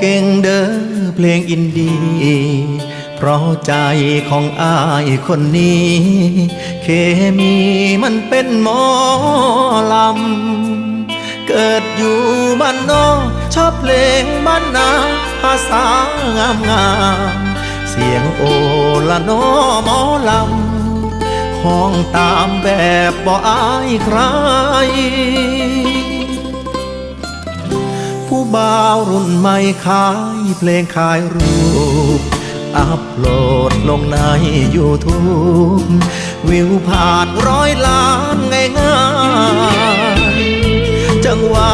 เก่งเด้อเพลงอินดี เพราะใจของอายคนนี้ เคมีมันเป็นหมอลำ เกิดอยู่บ้านนอกชอบเพลงบ้านนาภาษางามงามเสียงโอละนอหมอลำห้องตามแบบบ่อายใคร ผู้บ่าวรุ่นใหม่ขายเพลงขายรูป อัพโหลดลงใน YouTube วิวผ่านร้อยล้านง่ายๆจังหวะ